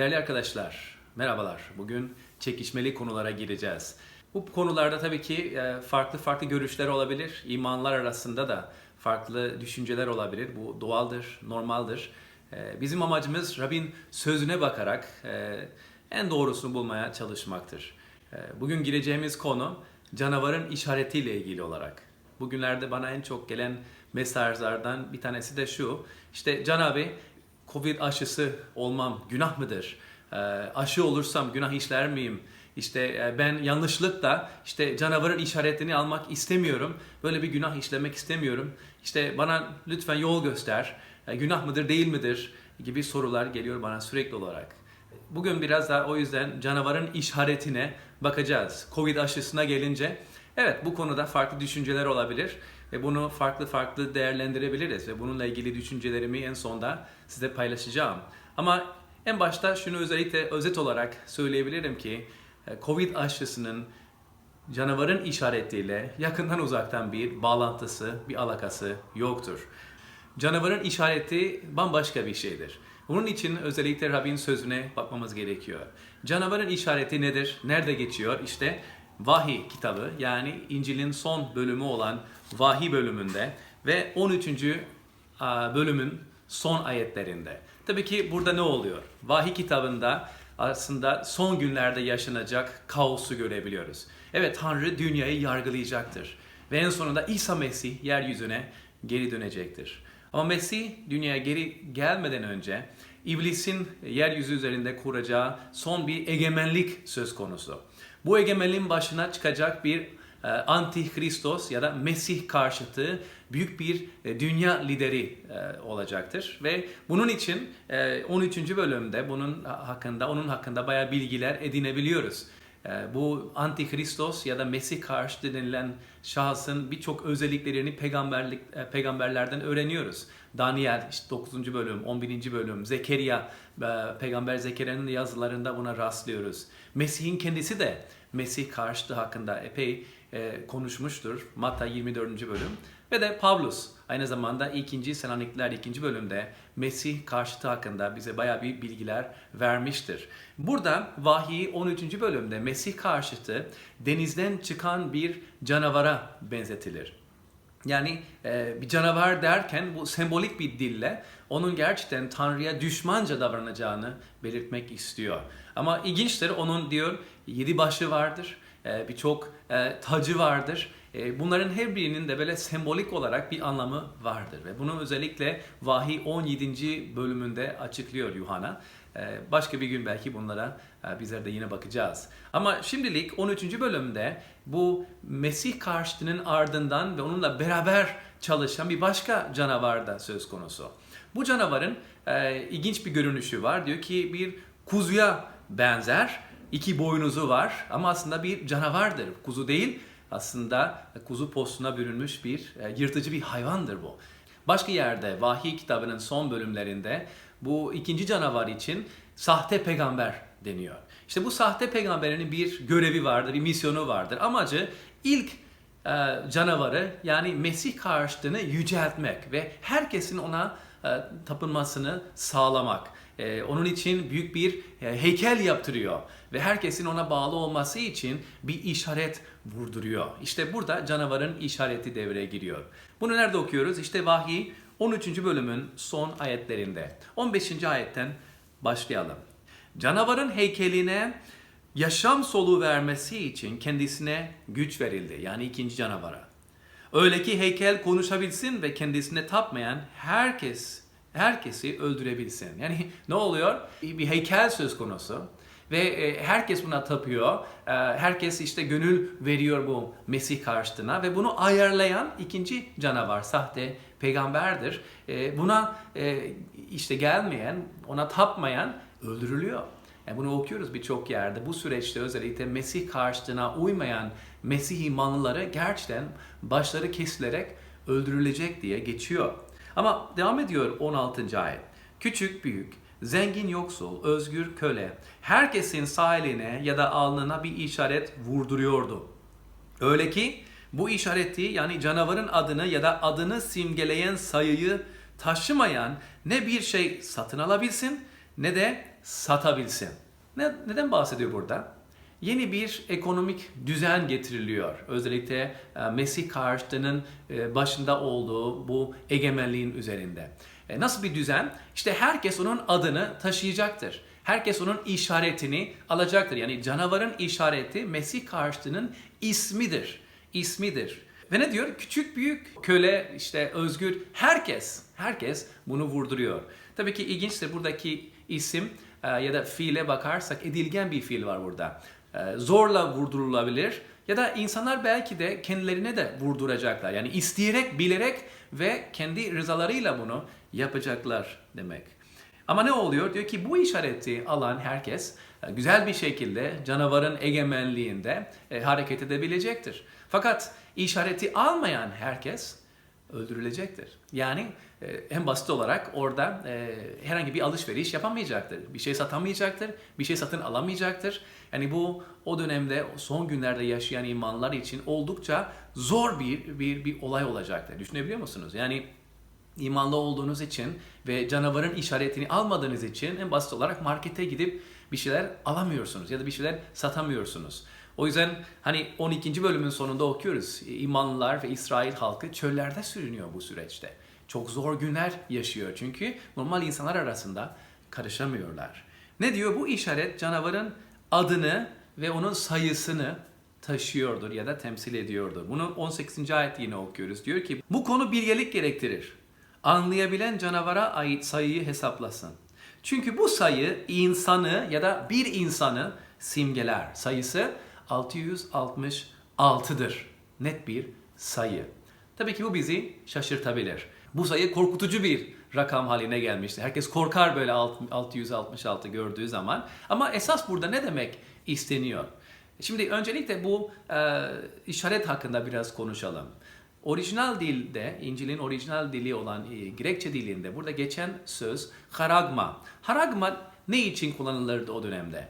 Değerli arkadaşlar, merhabalar. Bugün çekişmeli konulara gireceğiz. Bu konularda tabii ki e, farklı farklı görüşler olabilir. İmanlar arasında da farklı düşünceler olabilir. Bu doğaldır, normaldir. E, Bizim amacımız Rabbin sözüne bakarak e, en doğrusunu bulmaya çalışmaktır. Bugün gireceğimiz konu canavarın işaretiyle ilgili olarak. Bugünlerde bana en çok gelen mesajlardan bir tanesi de şu. İşte Can abi Covid aşısı olmam günah mıdır? Ee, aşı olursam günah işler miyim? İşte e, ben yanlışlıkla işte canavarın işaretini almak istemiyorum. Böyle bir günah işlemek istemiyorum. İşte bana lütfen yol göster. E, günah mıdır değil midir? gibi sorular geliyor bana sürekli olarak. Bugün biraz daha o yüzden canavarın işaretine bakacağız. Covid aşısına gelince evet bu konuda farklı düşünceler olabilir ve bunu farklı farklı değerlendirebiliriz ve bununla ilgili düşüncelerimi en sonda size paylaşacağım. Ama en başta şunu özellikle özet olarak söyleyebilirim ki e, Covid aşısının canavarın işaretiyle yakından uzaktan bir bağlantısı, bir alakası yoktur. Canavarın işareti bambaşka bir şeydir. Bunun için özellikle Rabbin sözüne bakmamız gerekiyor. Canavarın işareti nedir? Nerede geçiyor? İşte Vahiy kitabı yani İncil'in son bölümü olan Vahiy bölümünde ve 13. a, bölümün son ayetlerinde. Tabii ki burada ne oluyor? Vahiy kitabında aslında son günlerde yaşanacak kaosu görebiliyoruz. Evet Tanrı dünyayı yargılayacaktır. Ve en sonunda İsa Mesih yeryüzüne geri dönecektir. Ama Mesih dünyaya geri gelmeden önce iblisin yeryüzü üzerinde kuracağı son bir egemenlik söz konusu. Bu egemenliğin başına çıkacak bir e, antikristos ya da Mesih karşıtı büyük bir e, dünya lideri e, olacaktır ve bunun için e, 13. bölümde bunun hakkında onun hakkında bayağı bilgiler edinebiliyoruz. E, Bu antikristos ya da Mesih karşıtı denilen şahsın birçok özelliklerini peygamberlik e, peygamberlerden öğreniyoruz. Daniel işte 9. bölüm, 11. bölüm, Zekeriya, e, peygamber Zekeriya'nın yazılarında buna rastlıyoruz. Mesih'in kendisi de Mesih karşıtı hakkında epey e, konuşmuştur. Matta 24. bölüm ve de Pavlus aynı zamanda 2. Selanikliler 2. bölümde Mesih karşıtı hakkında bize bayağı bir bilgiler vermiştir. Burada vahiy 13. bölümde Mesih karşıtı denizden çıkan bir canavara benzetilir. Yani e, bir canavar derken bu sembolik bir dille onun gerçekten Tanrı'ya düşmanca davranacağını belirtmek istiyor. Ama ilginçtir onun diyor yedi başı vardır, e, birçok e, tacı vardır. E, bunların her birinin de böyle sembolik olarak bir anlamı vardır. Ve bunu özellikle Vahiy 17. bölümünde açıklıyor Yuhanna. E, başka bir gün belki bunlara e, bizler de yine bakacağız. Ama şimdilik 13. bölümde bu Mesih karşıtının ardından ve onunla beraber çalışan bir başka canavar da söz konusu. Bu canavarın e, ilginç bir görünüşü var. Diyor ki bir kuzuya benzer. iki boynuzu var ama aslında bir canavardır. Kuzu değil aslında kuzu postuna bürünmüş bir e, yırtıcı bir hayvandır bu. Başka yerde Vahiy kitabının son bölümlerinde bu ikinci canavar için sahte peygamber deniyor. İşte bu sahte peygamberin bir görevi vardır, bir misyonu vardır. Amacı ilk e, canavarı yani Mesih karşıtını yüceltmek ve herkesin ona e, tapınmasını sağlamak. E, onun için büyük bir e, heykel yaptırıyor ve herkesin ona bağlı olması için bir işaret vurduruyor. İşte burada canavarın işareti devreye giriyor. Bunu nerede okuyoruz? İşte Vahiy 13. bölümün son ayetlerinde. 15. ayetten başlayalım. Canavarın heykeline yaşam soluğu vermesi için kendisine güç verildi. Yani ikinci canavara. Öyle ki heykel konuşabilsin ve kendisine tapmayan herkes herkesi öldürebilsin. Yani ne oluyor? Bir heykel söz konusu ve e, herkes buna tapıyor. E, Herkes işte gönül veriyor bu Mesih karşıtına ve bunu ayarlayan ikinci canavar, sahte peygamberdir. E, Buna işte gelmeyen, ona tapmayan öldürülüyor. Yani bunu okuyoruz birçok yerde. Bu süreçte özellikle Mesih karşıtına uymayan Mesih imanlıları gerçekten başları kesilerek öldürülecek diye geçiyor. Ama devam ediyor 16. ayet. Küçük büyük, zengin yoksul, özgür köle, herkesin sağ eline ya da alnına bir işaret vurduruyordu. Öyle ki bu işareti yani canavarın adını ya da adını simgeleyen sayıyı taşımayan ne bir şey satın alabilsin ne de satabilsin. Ne, neden bahsediyor burada? Yeni bir ekonomik düzen getiriliyor. Özellikle e, Mesih karşıtının e, başında olduğu bu egemenliğin üzerinde. E, Nasıl bir düzen? İşte herkes onun adını taşıyacaktır. Herkes onun işaretini alacaktır. Yani canavarın işareti Mesih karşıtının ismidir. İsmidir. Ve ne diyor? Küçük büyük köle işte özgür herkes herkes bunu vurduruyor. Tabii ki ilginçtir buradaki isim ya da fiile bakarsak edilgen bir fiil var burada. E, Zorla vurdurulabilir ya da insanlar belki de kendilerine de vurduracaklar. Yani isteyerek, bilerek ve kendi rızalarıyla bunu yapacaklar demek. Ama ne oluyor? Diyor ki bu işareti alan herkes e, güzel bir şekilde canavarın egemenliğinde e, hareket edebilecektir. Fakat işareti almayan herkes öldürülecektir. Yani en basit olarak orada e, herhangi bir alışveriş yapamayacaktır. Bir şey satamayacaktır, bir şey satın alamayacaktır. Yani bu o dönemde son günlerde yaşayan imanlar için oldukça zor bir bir bir olay olacaktır. Düşünebiliyor musunuz? Yani imanlı olduğunuz için ve canavarın işaretini almadığınız için en basit olarak markete gidip bir şeyler alamıyorsunuz ya da bir şeyler satamıyorsunuz. O yüzden hani 12. bölümün sonunda okuyoruz. İmanlılar ve İsrail halkı çöllerde sürünüyor bu süreçte. Çok zor günler yaşıyor çünkü normal insanlar arasında karışamıyorlar. Ne diyor? Bu işaret canavarın adını ve onun sayısını taşıyordur ya da temsil ediyordur. Bunu 18. ayet yine okuyoruz. Diyor ki bu konu bilgelik gerektirir. Anlayabilen canavara ait sayıyı hesaplasın. Çünkü bu sayı insanı ya da bir insanı simgeler. Sayısı 666'dır. Net bir sayı. Tabii ki bu bizi şaşırtabilir. Bu sayı korkutucu bir rakam haline gelmişti. Herkes korkar böyle 666 gördüğü zaman. Ama esas burada ne demek isteniyor? Şimdi öncelikle bu e, işaret hakkında biraz konuşalım. Orijinal dilde, İncil'in orijinal dili olan e, Grekçe dilinde burada geçen söz haragma. Haragma ne için kullanılırdı o dönemde?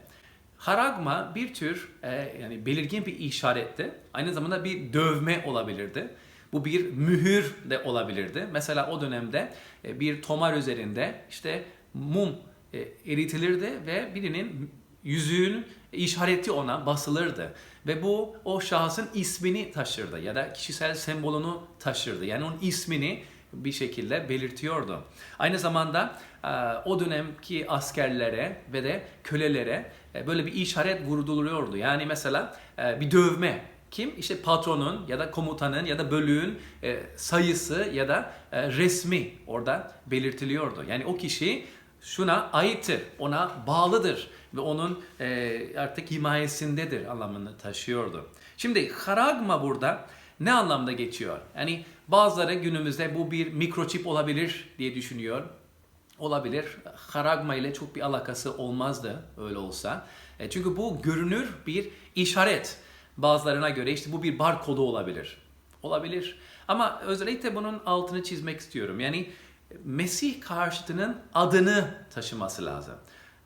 Haragma bir tür e, yani belirgin bir işaretti. Aynı zamanda bir dövme olabilirdi. Bu bir mühür de olabilirdi. Mesela o dönemde e, bir tomar üzerinde işte mum e, eritilirdi ve birinin yüzüğün işareti ona basılırdı. Ve bu o şahsın ismini taşırdı ya da kişisel sembolünü taşırdı. Yani onun ismini bir şekilde belirtiyordu. Aynı zamanda e, o dönemki askerlere ve de kölelere böyle bir işaret vurguluyordu. Yani mesela bir dövme kim? İşte patronun ya da komutanın ya da bölüğün sayısı ya da resmi orada belirtiliyordu. Yani o kişi şuna aittir, ona bağlıdır ve onun artık himayesindedir anlamını taşıyordu. Şimdi haragma burada ne anlamda geçiyor? Yani bazıları günümüzde bu bir mikroçip olabilir diye düşünüyor. Olabilir. Haragma ile çok bir alakası olmazdı öyle olsa. E, çünkü bu görünür bir işaret. Bazılarına göre işte bu bir barkodu olabilir. Olabilir. Ama özellikle bunun altını çizmek istiyorum. Yani Mesih karşıtının adını taşıması lazım.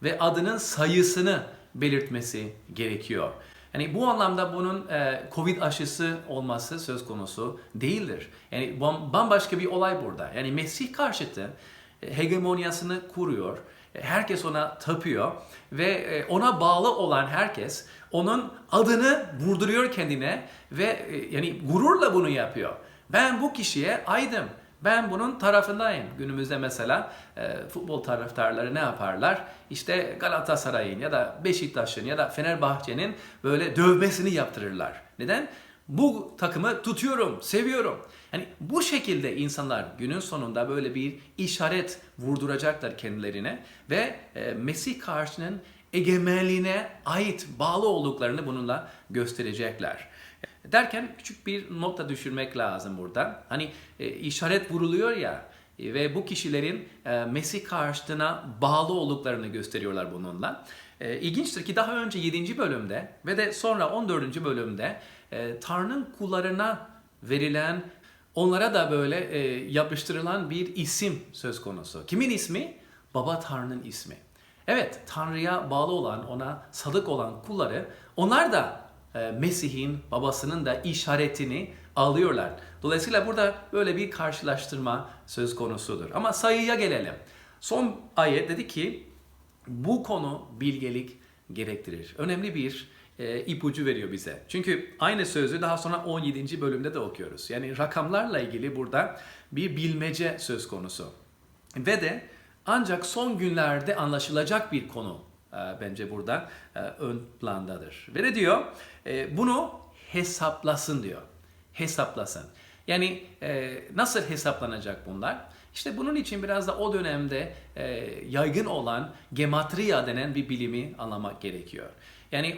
Ve adının sayısını belirtmesi gerekiyor. Yani bu anlamda bunun e, Covid aşısı olması söz konusu değildir. Yani bambaşka bir olay burada. Yani Mesih karşıtı e, hegemonyasını kuruyor. E, herkes ona tapıyor ve e, ona bağlı olan herkes onun adını vurduruyor kendine ve yani gururla bunu yapıyor. Ben bu kişiye aydım. Ben bunun tarafındayım. Günümüzde mesela e, futbol taraftarları ne yaparlar? İşte Galatasaray'ın ya da Beşiktaş'ın ya da Fenerbahçe'nin böyle dövmesini yaptırırlar. Neden? Bu takımı tutuyorum, seviyorum. Yani bu şekilde insanlar günün sonunda böyle bir işaret vurduracaklar kendilerine ve e, Mesih karşının egemenliğine ait bağlı olduklarını bununla gösterecekler. Derken küçük bir nota düşürmek lazım burada. Hani e, işaret vuruluyor ya e, ve bu kişilerin Mesih karşıtına bağlı olduklarını gösteriyorlar bununla. E, ilginçtir ki daha önce 7. bölümde ve de sonra 14. bölümde e, Tanrı'nın kullarına verilen onlara da böyle e, yapıştırılan bir isim söz konusu. Kimin ismi? Baba Tanrı'nın ismi. Evet, Tanrı'ya bağlı olan, ona sadık olan kulları onlar da e, Mesih'in babasının da işaretini alıyorlar. Dolayısıyla burada böyle bir karşılaştırma söz konusudur. Ama sayıya gelelim. Son ayet dedi ki Bu konu bilgelik gerektirir. Önemli bir e, ipucu veriyor bize. Çünkü aynı sözü daha sonra 17. bölümde de okuyoruz. Yani rakamlarla ilgili burada bir bilmece söz konusu. Ve de ancak son günlerde anlaşılacak bir konu e, bence burada e, ön plandadır. Ve ne diyor? E, bunu hesaplasın diyor. Hesaplasın. Yani nasıl hesaplanacak bunlar? İşte bunun için biraz da o dönemde yaygın olan gematria denen bir bilimi anlamak gerekiyor. Yani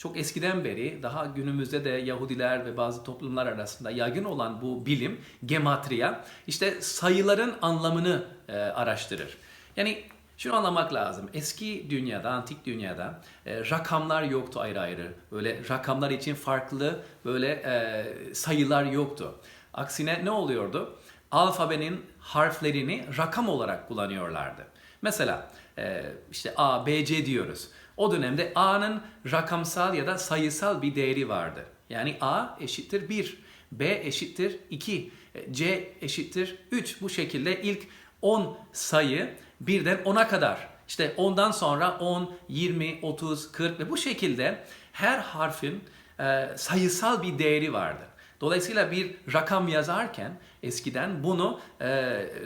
çok eskiden beri daha günümüzde de Yahudiler ve bazı toplumlar arasında yaygın olan bu bilim gematria işte sayıların anlamını e, araştırır. Yani şunu anlamak lazım. Eski dünyada, antik dünyada e, rakamlar yoktu ayrı ayrı. Böyle rakamlar için farklı böyle e, sayılar yoktu. Aksine ne oluyordu? Alfabenin harflerini rakam olarak kullanıyorlardı. Mesela e, işte A, B, C diyoruz. O dönemde A'nın rakamsal ya da sayısal bir değeri vardı. Yani A eşittir 1, B eşittir 2, C eşittir 3. Bu şekilde ilk 10 sayı birden 10'a kadar. İşte ondan sonra 10, 20, 30, 40 ve bu şekilde her harfin e, sayısal bir değeri vardı. Dolayısıyla bir rakam yazarken eskiden bunu e,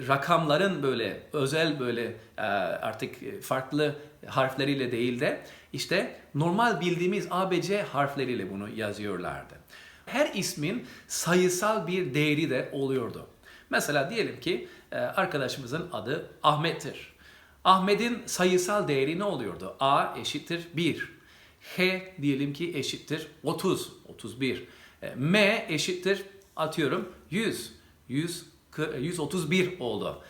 rakamların böyle özel böyle e, artık farklı harfleriyle değil de işte normal bildiğimiz ABC harfleriyle bunu yazıyorlardı. Her ismin sayısal bir değeri de oluyordu. Mesela diyelim ki e, arkadaşımızın adı Ahmet'tir. Ahmet'in sayısal değeri ne oluyordu? A eşittir 1. H diyelim ki eşittir 30, 31. E, M eşittir atıyorum 100, 100 131 oldu.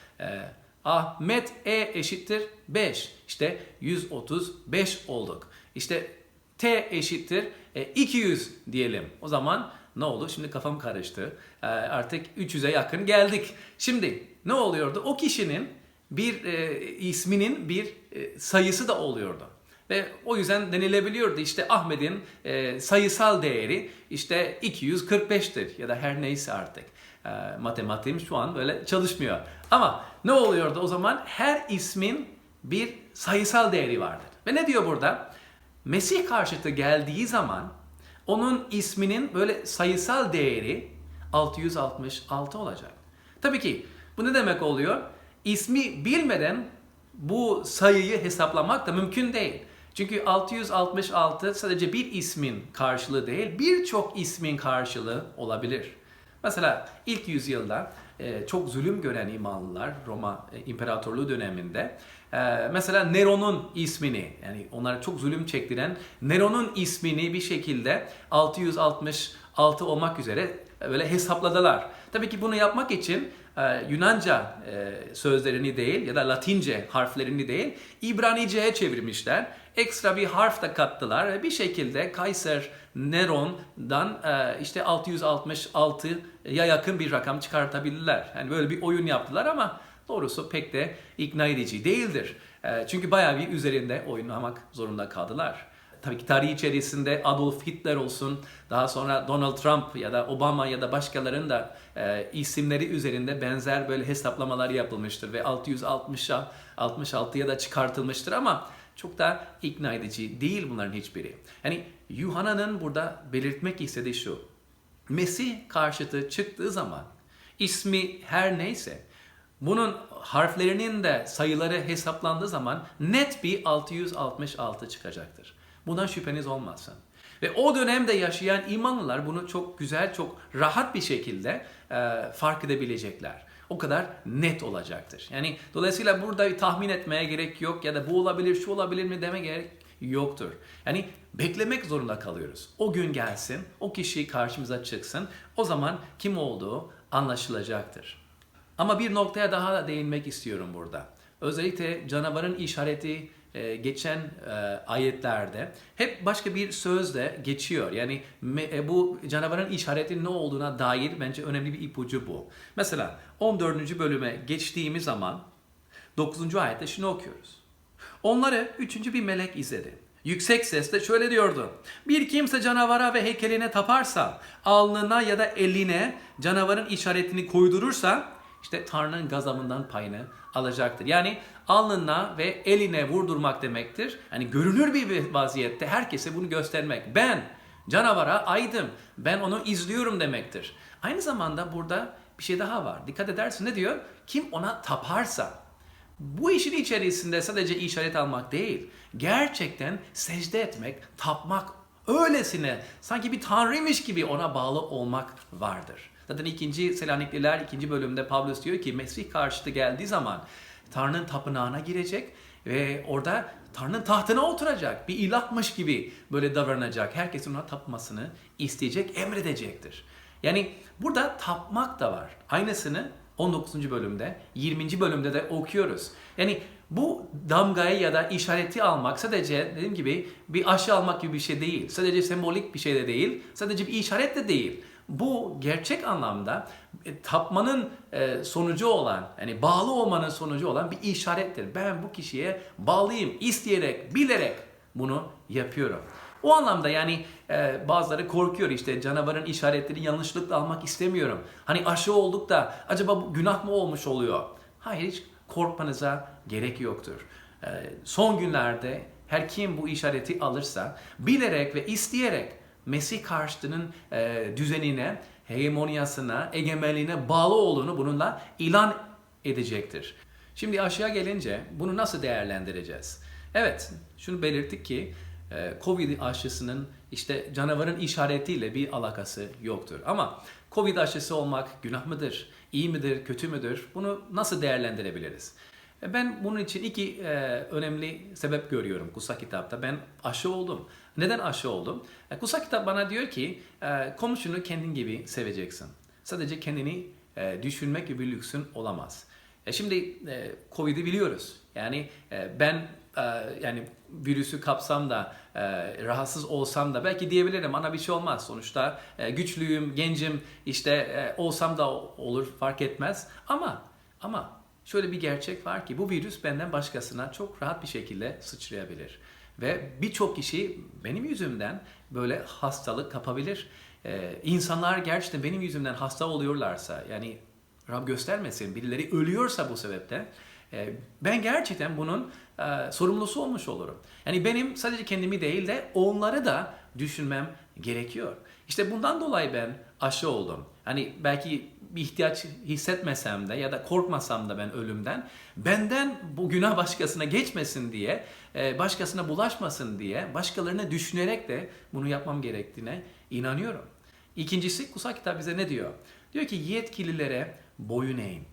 E, Ahmet E eşittir 5. İşte 135 olduk. İşte T eşittir 200 diyelim. O zaman ne oldu? Şimdi kafam karıştı. E, artık 300'e yakın geldik. Şimdi ne oluyordu? O kişinin bir e, isminin bir e, sayısı da oluyordu. Ve o yüzden denilebiliyordu işte Ahmet'in e, sayısal değeri işte 245'tir ya da her neyse artık. E, matematiğim şu an böyle çalışmıyor. Ama ne oluyordu o zaman? Her ismin bir sayısal değeri vardır. Ve ne diyor burada? Mesih karşıtı geldiği zaman onun isminin böyle sayısal değeri 666 olacak. Tabii ki bu ne demek oluyor? İsmi bilmeden bu sayıyı hesaplamak da mümkün değil. Çünkü 666 sadece bir ismin karşılığı değil, birçok ismin karşılığı olabilir. Mesela ilk yüzyılda e, çok zulüm gören imanlılar Roma e, İmparatorluğu döneminde e, mesela Nero'nun ismini yani onlara çok zulüm çektiren Nero'nun ismini bir şekilde 666 olmak üzere böyle hesapladılar. Tabii ki bunu yapmak için Yunanca sözlerini değil ya da Latince harflerini değil İbranice'ye çevirmişler ekstra bir harf da kattılar ve bir şekilde Kaiser Neron'dan e, işte 666'ya yakın bir rakam çıkartabildiler. Yani böyle bir oyun yaptılar ama doğrusu pek de ikna edici değildir. E, çünkü bayağı bir üzerinde oynamak zorunda kaldılar. Tabii ki tarih içerisinde Adolf Hitler olsun, daha sonra Donald Trump ya da Obama ya da başkalarının da e, isimleri üzerinde benzer böyle hesaplamalar yapılmıştır ve 660'a 66'ya da çıkartılmıştır ama çok da ikna edici değil bunların hiçbiri. Yani Yuhanna'nın burada belirtmek istediği şu. Mesih karşıtı çıktığı zaman ismi her neyse bunun harflerinin de sayıları hesaplandığı zaman net bir 666 çıkacaktır. Bundan şüpheniz olmasın. Ve o dönemde yaşayan imanlılar bunu çok güzel, çok rahat bir şekilde e, fark edebilecekler o kadar net olacaktır. Yani dolayısıyla burada tahmin etmeye gerek yok ya da bu olabilir, şu olabilir mi deme gerek yoktur. Yani beklemek zorunda kalıyoruz. O gün gelsin, o kişi karşımıza çıksın. O zaman kim olduğu anlaşılacaktır. Ama bir noktaya daha da değinmek istiyorum burada. Özellikle canavarın işareti e, geçen e, ayetlerde hep başka bir sözle geçiyor. Yani e, bu canavarın işareti ne olduğuna dair bence önemli bir ipucu bu. Mesela 14. bölüme geçtiğimiz zaman 9. ayette şunu okuyoruz. Onları üçüncü bir melek izledi. Yüksek sesle şöyle diyordu. Bir kimse canavara ve heykeline taparsa, alnına ya da eline canavarın işaretini koydurursa işte Tanrı'nın gazabından payını alacaktır. Yani alnına ve eline vurdurmak demektir. Yani görünür bir vaziyette herkese bunu göstermek. Ben canavara aydım. Ben onu izliyorum demektir. Aynı zamanda burada bir şey daha var. Dikkat edersin ne diyor? Kim ona taparsa. Bu işin içerisinde sadece işaret almak değil. Gerçekten secde etmek, tapmak öylesine sanki bir tanrıymış gibi ona bağlı olmak vardır. Zaten ikinci Selanikliler ikinci bölümde Pavlus diyor ki Mesih karşıtı geldiği zaman Tanrı'nın tapınağına girecek ve orada Tanrı'nın tahtına oturacak. Bir ilahmış gibi böyle davranacak. Herkesin ona tapmasını isteyecek, emredecektir. Yani burada tapmak da var. Aynısını 19. bölümde, 20. bölümde de okuyoruz. Yani bu damgayı ya da işareti almak sadece dediğim gibi bir aşı almak gibi bir şey değil. Sadece sembolik bir şey de değil. Sadece bir işaret de değil. Bu gerçek anlamda e, tapmanın e, sonucu olan, yani bağlı olmanın sonucu olan bir işarettir. Ben bu kişiye bağlıyım, isteyerek, bilerek bunu yapıyorum. O anlamda yani e, bazıları korkuyor işte canavarın işaretleri yanlışlıkla almak istemiyorum. Hani aşı olduk da acaba bu günah mı olmuş oluyor? Hayır hiç korkmanıza gerek yoktur. E, son günlerde her kim bu işareti alırsa bilerek ve isteyerek Mesih karşıtının e, düzenine, hegemonyasına, egemenliğine bağlı olduğunu bununla ilan edecektir. Şimdi aşağı gelince bunu nasıl değerlendireceğiz? Evet, şunu belirttik ki e, Covid aşısının işte canavarın işaretiyle bir alakası yoktur. Ama Covid aşısı olmak günah mıdır, iyi midir, kötü müdür? Bunu nasıl değerlendirebiliriz? E, Ben bunun için iki e, önemli sebep görüyorum kutsal kitapta. Ben aşı oldum. Neden aşı oldum? E, kutsal kitap bana diyor ki e, komşunu kendin gibi seveceksin. Sadece kendini e, düşünmek gibi lüksün olamaz. E, şimdi e, Covid'i biliyoruz. Yani e, ben e, yani virüsü kapsam da e, rahatsız olsam da belki diyebilirim bana bir şey olmaz. Sonuçta e, güçlüyüm, gencim işte e, olsam da olur fark etmez. Ama ama şöyle bir gerçek var ki bu virüs benden başkasına çok rahat bir şekilde sıçrayabilir. Ve birçok kişi benim yüzümden böyle hastalık kapabilir. Ee, insanlar gerçekten benim yüzümden hasta oluyorlarsa yani Rab göstermesin birileri ölüyorsa bu sebepten e, ben gerçekten bunun e, sorumlusu olmuş olurum. Yani benim sadece kendimi değil de onları da düşünmem gerekiyor. İşte bundan dolayı ben aşı oldum. Hani belki bir ihtiyaç hissetmesem de ya da korkmasam da ben ölümden benden bu günah başkasına geçmesin diye, e, başkasına bulaşmasın diye başkalarını düşünerek de bunu yapmam gerektiğine inanıyorum. İkincisi kutsal kitap bize ne diyor? Diyor ki yetkililere boyun eğin.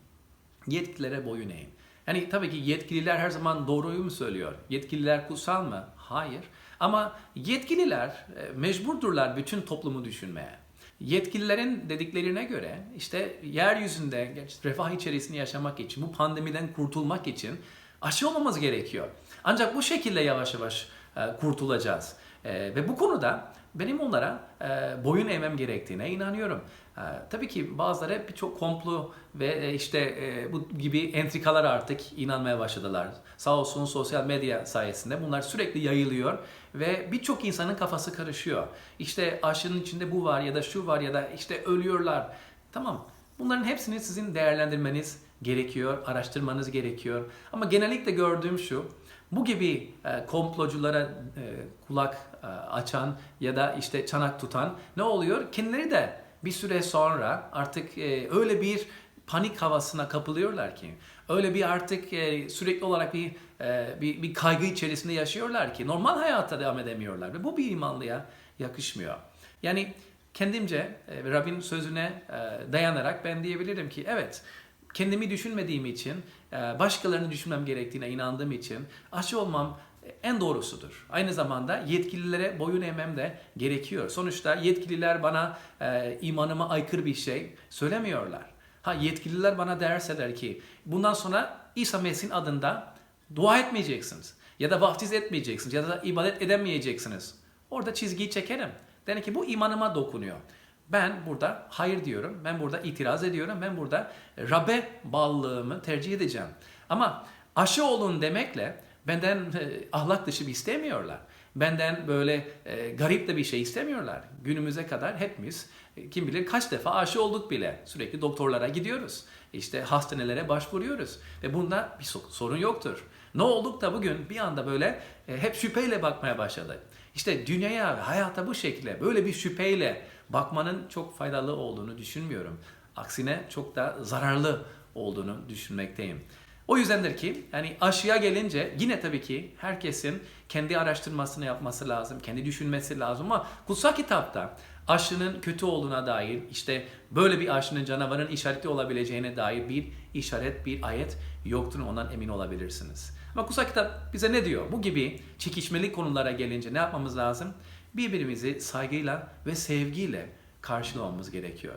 Yetkililere boyun eğin. Yani tabii ki yetkililer her zaman doğruyu mu söylüyor? Yetkililer kutsal mı? Hayır. Ama yetkililer e, mecburdurlar bütün toplumu düşünmeye. Yetkililerin dediklerine göre işte yeryüzünde refah içerisinde yaşamak için, bu pandemiden kurtulmak için aşı olmamız gerekiyor. Ancak bu şekilde yavaş yavaş e, kurtulacağız. E, ve bu konuda benim onlara e, boyun eğmem gerektiğine inanıyorum. E, tabii ki bazıları birçok komplo ve e, işte e, bu gibi entrikalar artık inanmaya başladılar. Sağ olsun sosyal medya sayesinde bunlar sürekli yayılıyor ve birçok insanın kafası karışıyor. İşte aşının içinde bu var ya da şu var ya da işte ölüyorlar. Tamam bunların hepsini sizin değerlendirmeniz gerekiyor, araştırmanız gerekiyor. Ama genellikle gördüğüm şu, bu gibi e, komploculara e, kulak e, açan ya da işte çanak tutan ne oluyor? Kendileri de bir süre sonra artık e, öyle bir panik havasına kapılıyorlar ki, öyle bir artık e, sürekli olarak bir, e, bir bir kaygı içerisinde yaşıyorlar ki normal hayata devam edemiyorlar ve bu bir imanlıya yakışmıyor. Yani kendimce e, Rabbin sözüne e, dayanarak ben diyebilirim ki evet kendimi düşünmediğim için, başkalarını düşünmem gerektiğine inandığım için aşı olmam en doğrusudur. Aynı zamanda yetkililere boyun eğmem de gerekiyor. Sonuçta yetkililer bana e, imanıma aykırı bir şey söylemiyorlar. Ha yetkililer bana derseler ki bundan sonra İsa Mesih'in adında dua etmeyeceksiniz ya da vaftiz etmeyeceksiniz ya da ibadet edemeyeceksiniz. Orada çizgiyi çekerim. Demek ki bu imanıma dokunuyor. Ben burada hayır diyorum, ben burada itiraz ediyorum, ben burada Rab'be bağlılığımı tercih edeceğim. Ama aşı olun demekle benden e, ahlak dışı bir istemiyorlar. Benden böyle e, garip de bir şey istemiyorlar. Günümüze kadar hepimiz e, kim bilir kaç defa aşı olduk bile. Sürekli doktorlara gidiyoruz. İşte hastanelere başvuruyoruz. Ve bunda bir so- sorun yoktur. Ne olduk da bugün bir anda böyle e, hep şüpheyle bakmaya başladık. İşte dünyaya hayata bu şekilde böyle bir şüpheyle bakmanın çok faydalı olduğunu düşünmüyorum. Aksine çok da zararlı olduğunu düşünmekteyim. O yüzdendir ki yani aşıya gelince yine tabii ki herkesin kendi araştırmasını yapması lazım, kendi düşünmesi lazım ama kutsal kitapta aşının kötü olduğuna dair işte böyle bir aşının canavarın işareti olabileceğine dair bir işaret, bir ayet yoktur ondan emin olabilirsiniz. Ama kutsal kitap bize ne diyor? Bu gibi çekişmeli konulara gelince ne yapmamız lazım? Birbirimizi saygıyla ve sevgiyle karşılamamız gerekiyor.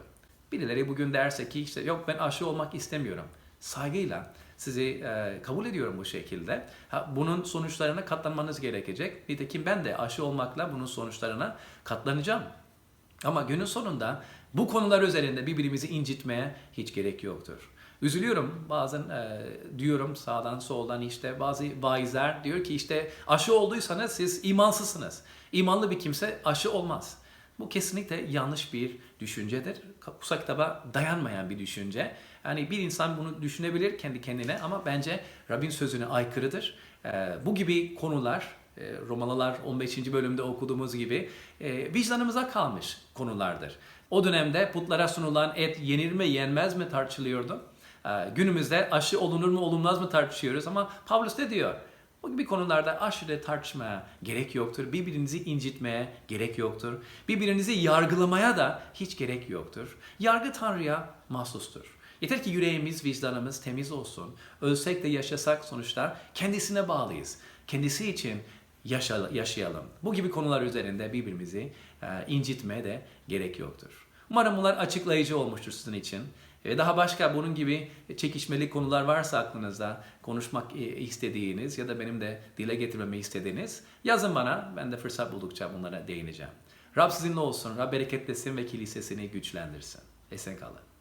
Birileri bugün derse ki işte yok ben aşı olmak istemiyorum. Saygıyla sizi e, kabul ediyorum bu şekilde. Ha, bunun sonuçlarına katlanmanız gerekecek. Nitekim ben de aşı olmakla bunun sonuçlarına katlanacağım. Ama günün sonunda bu konular üzerinde birbirimizi incitmeye hiç gerek yoktur. Üzülüyorum bazen e, diyorum sağdan soldan işte bazı vaizler diyor ki işte aşı olduysanız siz imansızsınız. İmanlı bir kimse aşı olmaz. Bu kesinlikle yanlış bir düşüncedir. Kutsal kitaba dayanmayan bir düşünce. Yani bir insan bunu düşünebilir kendi kendine ama bence Rabbin sözüne aykırıdır. Ee, bu gibi konular e, Romalılar 15. bölümde okuduğumuz gibi e, vicdanımıza kalmış konulardır. O dönemde putlara sunulan et yenir mi yenmez mi tartışılıyordu. Ee, günümüzde aşı olunur mu olunmaz mı tartışıyoruz ama Pavlus ne diyor? Bu gibi konularda aşırı tartışmaya gerek yoktur. Birbirinizi incitmeye gerek yoktur. Birbirinizi yargılamaya da hiç gerek yoktur. Yargı Tanrı'ya mahsustur. Yeter ki yüreğimiz, vicdanımız temiz olsun. Ölsek de yaşasak sonuçta kendisine bağlıyız. Kendisi için yaşa- yaşayalım. Bu gibi konular üzerinde birbirimizi e, incitmeye de gerek yoktur. Umarım bunlar açıklayıcı olmuştur sizin için. Ve daha başka bunun gibi çekişmeli konular varsa aklınızda konuşmak istediğiniz ya da benim de dile getirmemi istediğiniz yazın bana. Ben de fırsat buldukça bunlara değineceğim. Rab sizinle olsun. Rab bereketlesin ve kilisesini güçlendirsin. Esen kalın.